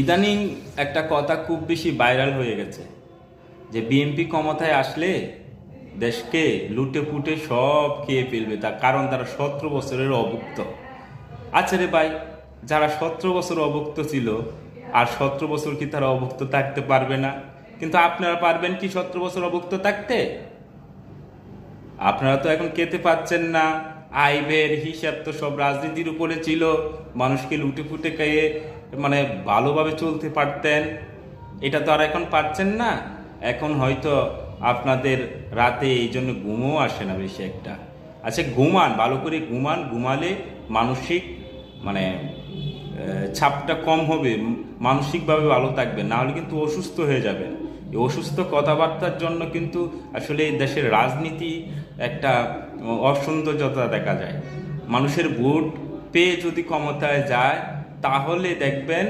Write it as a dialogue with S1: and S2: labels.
S1: ইদানিং একটা কথা খুব বেশি ভাইরাল হয়ে গেছে, যে বিএনপি ক্ষমতায় আসলে দেশকে লুটে পুটে সব খেয়ে ফেলবে, তার কারণ তারা সতেরো বছরের অভুক্ত। আচ্ছা রে ভাই, যারা সতেরো বছর অভুক্ত ছিল, আর সতেরো বছর কি তারা অভুক্ত থাকতে পারবে না? কিন্তু আপনারা পারবেন কি সতেরো বছর অভুক্ত থাকতে? আপনারা তো এখন খেতে পাচ্ছেন না। আইবের হিসাব তো সব রাজনীতির উপরে ছিল। মানুষকে লুটে ফুটে খেয়ে মানে ভালোভাবে চলতে পারতেন। এটা তো আর এখন পাচ্ছেন না। এখন হয়তো আপনাদের রাতে এই জন্য ঘুমও আসে না বেশি একটা। আচ্ছা ঘুমান, ভালো করে ঘুমান, ঘুমালে মানসিক মানে ছাপটা কম হবে। মানসিকভাবে ভালো থাকবে না হলে কিন্তু অসুস্থ হয়ে যাবেন। অসুস্থ কথাবার্তার জন্য কিন্তু আসলে এই দেশের রাজনীতি একটা অসৌন্দর্যতা দেখা যায়। মানুষের ভোট পেয়ে যদি ক্ষমতায় যায়, তাহলে দেখবেন